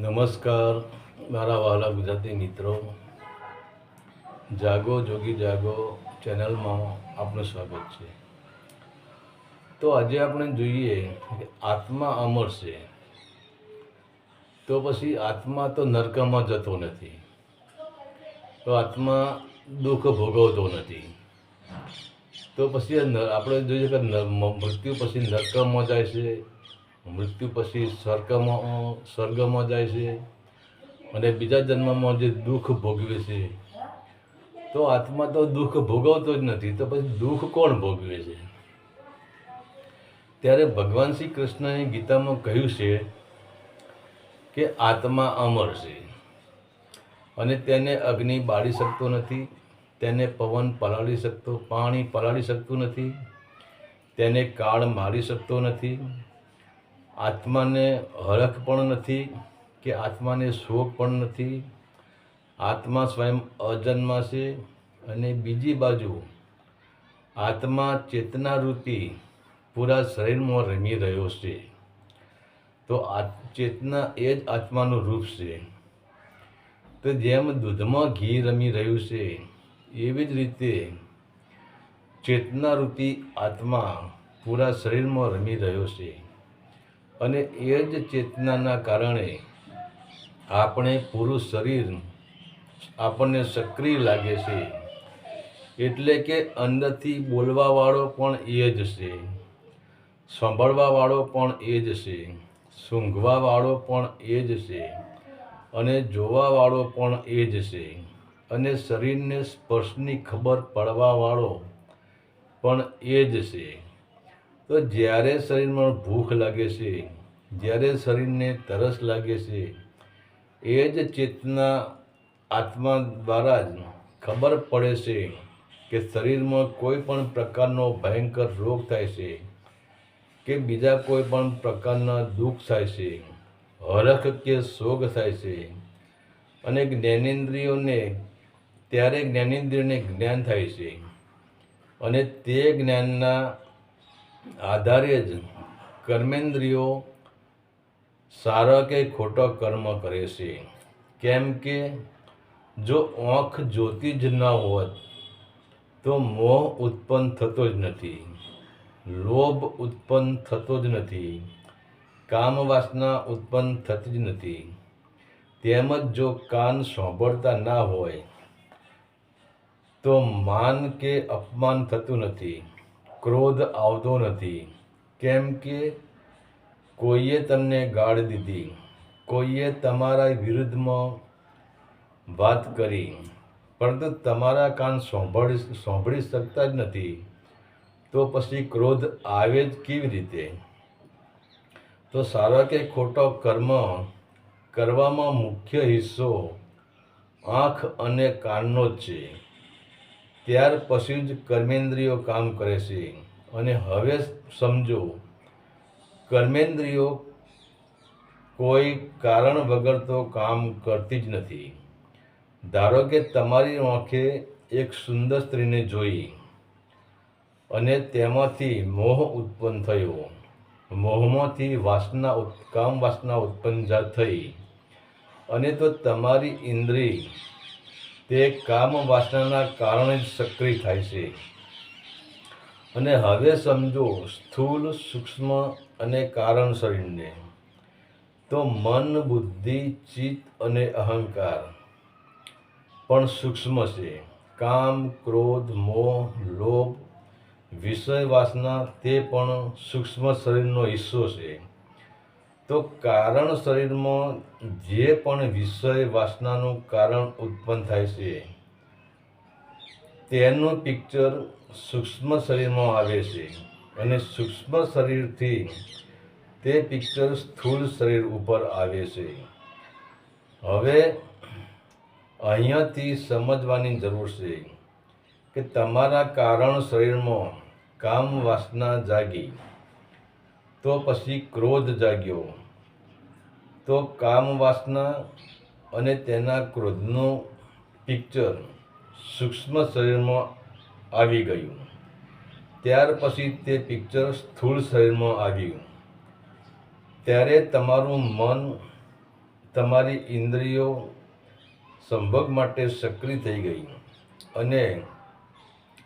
નમસ્કાર, મારા વહાલા ગુજરાતી મિત્રો. જાગો, જોગી જાગો ચેનલમાં આપનું સ્વાગત છે. તો આજે આપણે જોઈએ કે આત્મા અમર છે. તો પછી આત્મા તો નરકમાં જતો નથી. તો આત્મા દુઃખ ભોગવતો નથી. તો પછી આપણે જોઈએ કે મૃત્યુ પછી નરકમાં જાય છે. મૃત્યુ પછી સ્વર્ગમાં સ્વર્ગમાં જાય છે અને બીજા જન્મમાં જે દુઃખ ભોગવે છે, તો આત્મા તો દુઃખ ભોગવતો જ નથી, તો પછી દુઃખ કોણ ભોગવે છે? ત્યારે ભગવાન શ્રી કૃષ્ણએ ગીતામાં કહ્યું છે કે આત્મા અમર છે અને તેને અગ્નિ બાળી શકતો નથી, તેને પવન પલાળી શકતો, પાણી પલાળી શકતું નથી, તેને કાળ મારી શકતો નથી આત્માને હરખ પણ નથી કે આત્માને શોક પણ નથી. આત્મા સ્વયં અજન્મા છે અને બીજી બાજુ આત્મા ચેતનારૂપી પૂરા શરીરમાં રમી રહ્યો છે. તો આ ચેતના એ જ આત્માનું રૂપ છે. તો જેમ દૂધમાં ઘી રમી રહ્યું છે, એવી જ રીતે ચેતનારૂપી આત્મા પૂરા શરીરમાં રમી રહ્યો છે. અને એ જ ચેતનાના કારણે આપણે પૂરું શરીર આપણને સક્રિય લાગે છે. એટલે કે અંદરથી બોલવાવાળો પણ એ જ છે. સાંભળવાવાળો પણ એ જ છે. સૂંઘવાવાળો પણ એ જ છે. અને જોવાવાળો પણ એ જ છે. અને શરીરને સ્પર્શની ખબર પડવાવાળો પણ એ જ છે. તો જ્યારે શરીરમાં ભૂખ લાગે છે, જ્યારે શરીરને તરસ લાગે છે, એ જ ચેતના આત્મા દ્વારા જ ખબર પડે છે કે શરીરમાં કોઈ પણ પ્રકારનો ભયંકર રોગ થાય છે કે બીજા કોઈ પણ પ્રકારના દુઃખ થાય છે, હરખ કે શોક થાય છે. અને જ્ઞાનેન્દ્રિયોને, ત્યારે જ્ઞાનેન્દ્રિયને જ્ઞાન થાય છે. અને તે જ્ઞાનના આધારે જ કર્મેન્દ્રિયો સારા કે ખોટો કર્મ કરે છે. કેમ કે જો આંખ જોતી જ ન હોત, તો મોહ ઉત્પન્ન થતો જ નથી, લોભ ઉત્પન્ન થતો જ નથી, કામવાસના ઉત્પન્ન થતી જ નથી. તેમજ જો કાન સાંભળતા ના હોય, તો માન કે અપમાન થતું નથી. ક્રોધ આવતો નથી. કેમ કે કોઈએ તમને ગાળ દીધી. કોઈએ તમારા વિરુદ્ધમાં વાત કરી. પરંતુ તમારા કાન સાંભળી સાંભળી શકતા જ નથી. તો પછી ક્રોધ આવે જ કેવી રીતે? તો સારા કે ખોટો કર્મ કરવામાં મુખ્ય હિસ્સો આંખ અને કાનનો જ છે. ત્યાર પછી જ કર્મેન્દ્રિયો કામ કરે છે. અને હવે સમજો, કર્મેન્દ્રિયો કોઈ કારણ વગર તો કામ કરતી જ નથી. ધારો કે તમારી આંખે એક સુંદર સ્ત્રીને જોઈ અને તેમાંથી મોહ ઉત્પન્ન થયો. મોહમાંથી વાસના કામ વાસના ઉત્પન્ન થઈ. અને તો તમારી ઇન્દ્રિય તે કામ વાસનાના કારણે જ સક્રિય થાય છે. અને હવે સમજો, સ્થૂલ સૂક્ષ્મ અને કારણ શરીરને. તો મન, બુદ્ધિ, ચિત્ત અને અહંકાર પણ સૂક્ષ્મ છે. કામ, ક્રોધ, મોહ, લોભ, વિષય વાસના તે પણ સૂક્ષ્મ શરીરનો હિસ્સો છે. તો કારણ શરીરમાં જે પણ વિષય વાસનાનું કારણ ઉત્પન્ન થાય છે, તેનું પિક્ચર સૂક્ષ્મ શરીરમાં આવે છે અને સૂક્ષ્મ શરીરથી તે પિક્ચર સ્થૂળ શરીર ઉપર આવે છે. હવે અહીંયાથી સમજવાની જરૂર છે કે તમારા કારણ શરીરમાં કામ વાસના જાગી, તો પછી ક્રોધ જાગ્યો. તો કામ વાસના અને તેના ક્રોધનું પિક્ચર સૂક્ષ્મ શરીરમાં આવી ગયું. ત્યાર પછી તે પિક્ચર સ્થૂળ શરીરમાં આવ્યું. ત્યારે તમારું મન, તમારી ઇન્દ્રિયો સંભોગ માટે સક્રિય થઈ ગઈ અને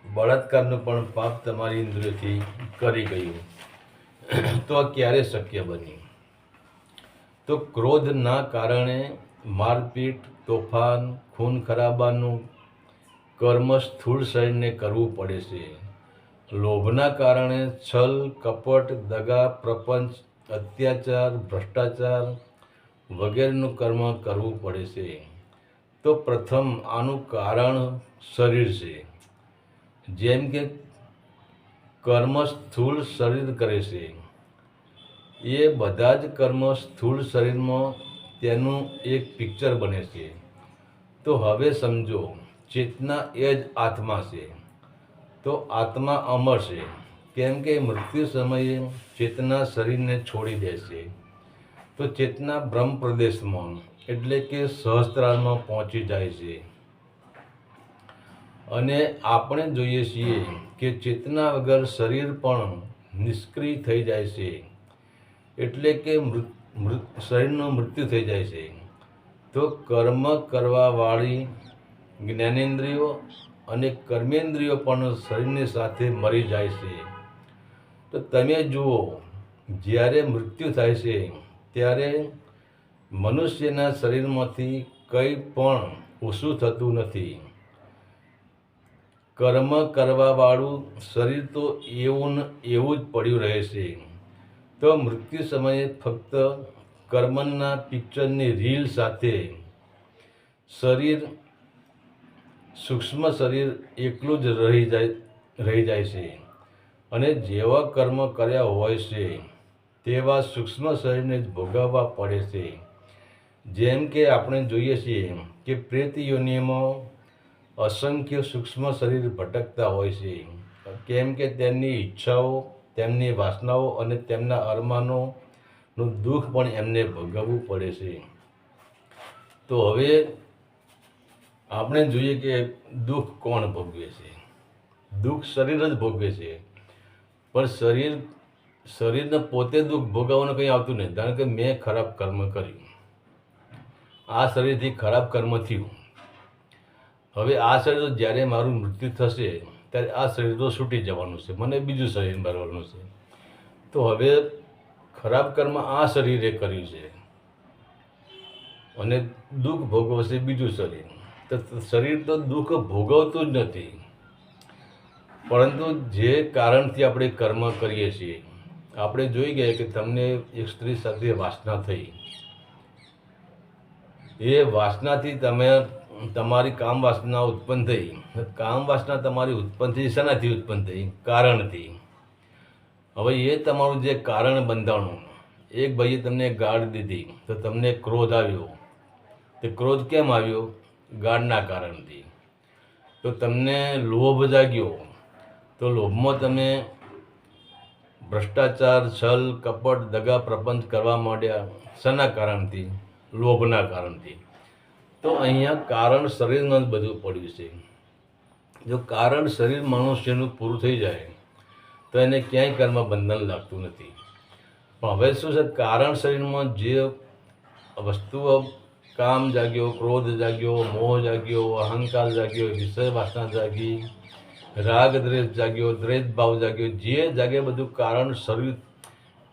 બળાત્કારનું પણ પાપ તમારી ઇન્દ્રિયોથી કરી ગયું. તો ક્યારે શક્ય બન્યું? તો ક્રોધના કારણે મારપીટ, તોફાન, ખૂન ખરાબાનું કર્મ સ્થૂળ શરીરને કરવું પડે છે. લોભના કારણે છલ, કપટ, દગા, પ્રપંચ, અત્યાચાર, ભ્રષ્ટાચાર વગેરેનું કર્મ કરવું પડે છે. તો પ્રથમ આનું કારણ શરીર છે. જેમ કે કર્મ સ્થૂળ શરીર કરે છે. એ બધા જ કર્મ સ્થૂળ શરીરમાં તેનું એક પિક્ચર બને છે. તો હવે સમજો, ચેતના એ જ આત્મા છે. તો આત્મા અમર છે. કેમ કે મૃત્યુ સમયે ચેતના શરીરને છોડી દેશે તો ચેતના બ્રહ્મ પ્રદેશમાં, એટલે કે સહસ્ત્રારમાં પહોંચી જાય છે. અને આપણે જોઈએ છીએ કે ચેતના વગર શરીર પણ નિષ્ક્રિય થઈ જાય છે. એટલે કે મૃત શરીરનું મૃત્યુ થઈ જાય છે. તો કર્મ કરવાવાળી જ્ઞાનેન્દ્રિયો અને કર્મેન્દ્રિયો પણ શરીરની સાથે મરી જાય છે. તો તમે જુઓ, જ્યારે મૃત્યુ થાય છે, ત્યારે મનુષ્યના શરીરમાંથી કંઈ પણ ઓછું થતું નથી. કર્મ કરવાવાળું શરીર તો એવું એવું જ પડ્યું રહે છે. તો મૃત્યુ સમયે ફક્ત કર્મના પિક્ચરની રીલ સાથે શરીર, સૂક્ષ્મ શરીર એકલું જ રહી જાય રહી જાય છે. અને જેવા કર્મ કર્યા હોય છે, તેવા સૂક્ષ્મ શરીરને જ ભોગવવા પડે છે. જેમ કે આપણે જોઈએ છીએ કે પ્રેત યોનિમાં અસંખ્ય સૂક્ષ્મ શરીર ભટકતા હોય છે. કેમ કે તેમની ઈચ્છાઓ તેમની વાસનાઓ અને તેમના અરમાનોનું દુઃખ પણ એમને ભોગવવું પડે છે. તો હવે આપણે જોઈએ કે દુઃખ કોણ ભોગવે છે? દુઃખ શરીર જ ભોગવે છે. પણ શરીર, શરીરને પોતે દુઃખ ભોગવવાનું કંઈ આવતું નહીં, કારણ કે મેં ખરાબ કર્મ કર્યું. આ શરીરથી ખરાબ કર્મ થયું. હવે આ શરીર જ્યારે મારું મૃત્યુ થશે ત્યારે આ શરીર તો છૂટી જવાનું છે, મને બીજું શરીર મળવાનું છે. તો હવે ખરાબ કર્મ આ શરીરે કર્યું છે. અને દુઃખ ભોગવશે બીજું શરીર. તો શરીર તો દુઃખ ભોગવતું જ નથી. પરંતુ જે કારણથી આપણે કર્મ કરીએ છીએ, આપણે જોઈ ગયા કે તમને એક સ્ત્રી સાથે વાસના થઈ. એ વાસનાથી તમે તમારી કામ વાસના ઉત્પન્ન થઈ. કામ વાસના તમારી ઉત્પન્ન થઈ શેનાથી ઉત્પન્ન થઈ? કારણથી. હવે એ તમારું જે કારણ બંધાણું, એક ભાઈએ તમને ગાઢ દીધી, તો તમને ક્રોધ આવ્યો. તે ક્રોધ કેમ આવ્યો? ગાઢના કારણથી. તો તમને લોભ જાગ્યો. તો લોભમાં તમે ભ્રષ્ટાચાર, છલ, કપટ, દગા પ્રપંચ કરવા માંડ્યા. શાના કારણથી? લોભના કારણથી. તો અહીંયા કારણ શરીરમાં જ બધું પડ્યું છે. જો કારણ શરીર મનુષ્યનું પૂરું થઈ જાય, તો એને ક્યાંય કર્મ બંધન લાગતું નથી. પણ હવે શું છે, કારણ શરીરમાં જે વસ્તુઓ, કામ જાગ્યો, ક્રોધ જાગ્યો, મોહ જાગ્યો, અહંકાર જાગ્યો, વિષય વાસના જાગી, રાગ દ્રેષ જાગ્યો દ્રેષ ભાવ જાગ્યો, જે જાગે બધું કારણ શરીર,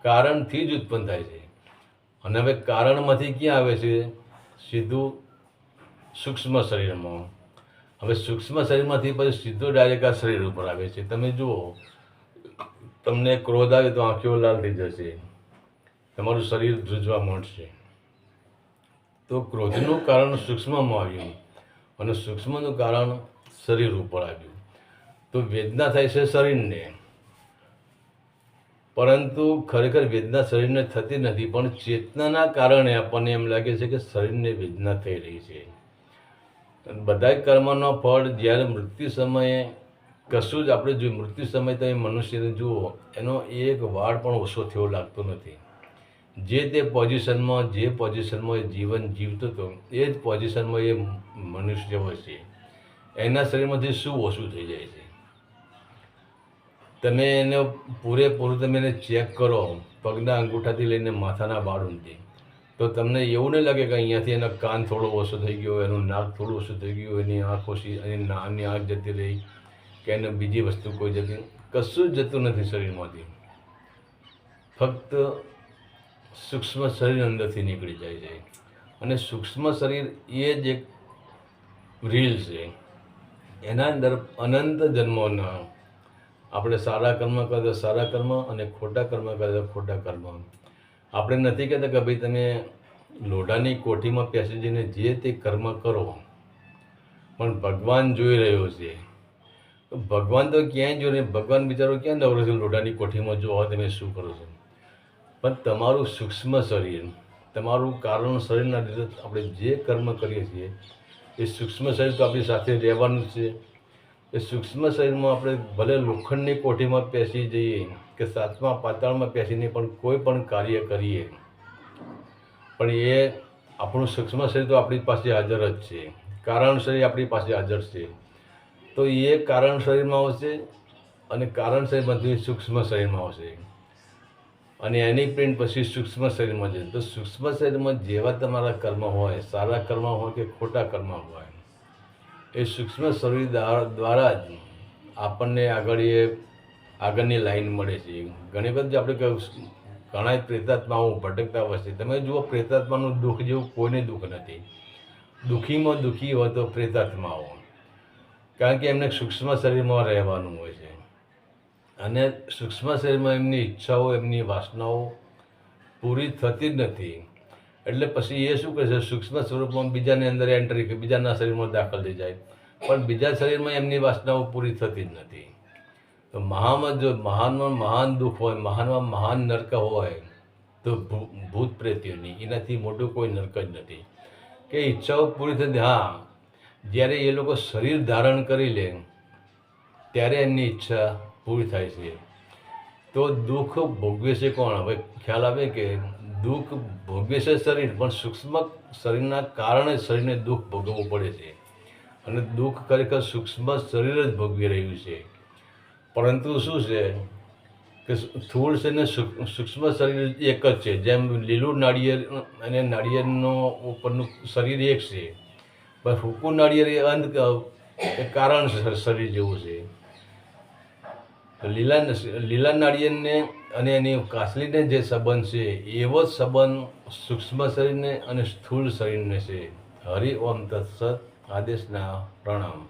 કારણથી જ ઉત્પન્ન થાય છે. અને હવે કારણમાંથી ક્યાં આવે છે? સીધું સૂક્ષ્મ શરીરમાં. હવે સૂક્ષ્મ શરીરમાંથી પછી સીધો ડાયરેક્ટ આ શરીર ઉપર આવે છે. તમે જુઓ, તમને ક્રોધ આવે તો આંખીઓ લાલ થઈ જશે. તમારું શરીર ધ્રુજવા માંડશે. તો ક્રોધનું કારણ સૂક્ષ્મમાં આવ્યું અને સૂક્ષ્મનું કારણ શરીર ઉપર આવ્યું. તો વેદના થાય છે શરીરને. પરંતુ ખરેખર વેદના શરીરને થતી નથી, પણ ચેતનાના કારણે આપણને એમ લાગે છે કે શરીરને વેદના થઈ રહી છે. બધા કર્મનો ફળ જ્યારે મૃત્યુ સમયે, કશું જ આપણે જો મૃત્યુ સમયે તમે મનુષ્યને જુઓ, એનો એક વાળ પણ ઓછો થયો લાગતો નથી. જે તે પોઝિશનમાં, જે પોઝિશનમાં એ જીવન જીવતો હતો, એ જ પોઝિશનમાં એ મનુષ્ય હોય છે. એના શરીરમાંથી શું ઓછું થઈ જાય છે? તમે એને પૂરેપૂરું તમે એને ચેક કરો, પગના અંગૂઠાથી લઈને માથાના બાળ ઊંધી તો તમને એવું નહીં લાગે કે અહીંયાથી એનો કાન થોડો ઓછો થઈ ગયો એનું નાક થોડું ઓછું થઈ ગયું એની આંખ ઓછી એની નાની આંખ જતી રહી કે એને બીજી વસ્તુ કોઈ જતી કશું જ જતું નથી શરીરમાંથી ફક્ત સૂક્ષ્મ શરીર અંદરથી નીકળી જાય છે. અને સૂક્ષ્મ શરીર એ જ એક રીલ છે. એના અંદર અનંત જન્મોના આપણે સારા કર્મ કરે સારા કર્મ અને ખોટા કર્મ કરે ખોટા કર્મ. આપણે નથી કહેતા કે ભાઈ તમે લોઢાની કોઠીમાં બેસી જઈને જે તે કર્મ કરો, પણ ભગવાન જોઈ રહ્યો છે. તો ભગવાન તો ક્યાંય જોઈ ભગવાન બિચારો ક્યાં નવરો છે લોઢાની કોઠીમાં? જો તમે શું કરો છો? પણ તમારું સૂક્ષ્મ શરીર, તમારું કારણ શરીરના લીધે આપણે જે કર્મ કરીએ છીએ, એ સૂક્ષ્મ શરીર તો આપણી સાથે રહેવાનું જ છે. એ સૂક્ષ્મ શરીરમાં આપણે ભલે લોખંડની કોઠીમાં પેસી જઈએ કે સાતમા પાતાળમાં પેસીને પણ કોઈ પણ કાર્ય કરીએ. પણ એ આપણું સૂક્ષ્મ શરીર તો આપણી પાસે હાજર જ છે. કારણ શરીર આપણી પાસે હાજર છે. તો એ કારણ શરીરમાં આવશે અને કારણ શરીરમાંથી સૂક્ષ્મ શરીરમાં આવશે. અને એની પ્રિન્ટ પછી સૂક્ષ્મ શરીરમાં જશે. તો સૂક્ષ્મ શરીરમાં જેવા તમારા કર્મ હોય, સારા કર્મ હોય કે ખોટા કર્મ હોય એ સૂક્ષ્મ શરીર દ્વાર- જ આપણને આગળ એ આગળની લાઈન મળે છે. ઘણી બધી આપણે કહ્યું ઘણા પ્રેતાત્માઓ ભટકતા હોય છે. તમે જુઓ, પ્રેતાત્માનું દુઃખ જેવું કોઈને દુઃખ નથી. દુઃખીમાં દુઃખી હોય તો પ્રેતાત્માઓ. કારણ કે એમને સૂક્ષ્મ શરીરમાં રહેવાનું હોય છે. અને સૂક્ષ્મ શરીરમાં એમની ઈચ્છાઓ, એમની વાસનાઓ પૂરી થતી જ નથી. એટલે પછી એ શું કહે છે, સૂક્ષ્મ સ્વરૂપમાં બીજાની અંદર એન્ટ્રી કે બીજાના શરીરમાં દાખલ થઈ જાય. પણ બીજા શરીરમાં એમની વાસનાઓ પૂરી થતી જ નથી. તો મહામાં જો મહાનમાં મહાન દુઃખ હોય મહાનમાં મહાન નરક હોય, તો ભૂત પ્રેતીઓની એનાથી મોટું કોઈ નરક જ નથી. કે ઈચ્છાઓ પૂરી થતી, હા, જ્યારે એ લોકો શરીર ધારણ કરી લે, ત્યારે એમની ઈચ્છા પૂરી થાય છે. તો દુઃખ ભોગવે છે કોણ? હવે ખ્યાલ આવે કે દુઃખ ભોગવે છે શરીર, પણ સૂક્ષ્મ શરીરના કારણે શરીરને દુઃખ ભોગવવું પડે છે. અને દુઃખ ખરેખર સૂક્ષ્મ શરીર જ ભોગવી રહ્યું છે. પરંતુ શું છે કે સ્થૂળ છે ને સૂક- સૂક્ષ્મ શરીર એક જ છે. જેમ લીલું નાળિયેર અને નાળિયેરનો ઉપરનું શરીર એક છે. પણ સૂકું નાળિયેર એ એ કારણ શરીર જેવું છે. લીલા લીલા નાળિયેરને અને એની કાસલીને જે સંબંધ છે, એવો જ સંબંધ સૂક્ષ્મ શરીરને અને સ્થૂળ શરીરને છે. હરિ ઓમ તત્સત આદેશના પ્રણામ.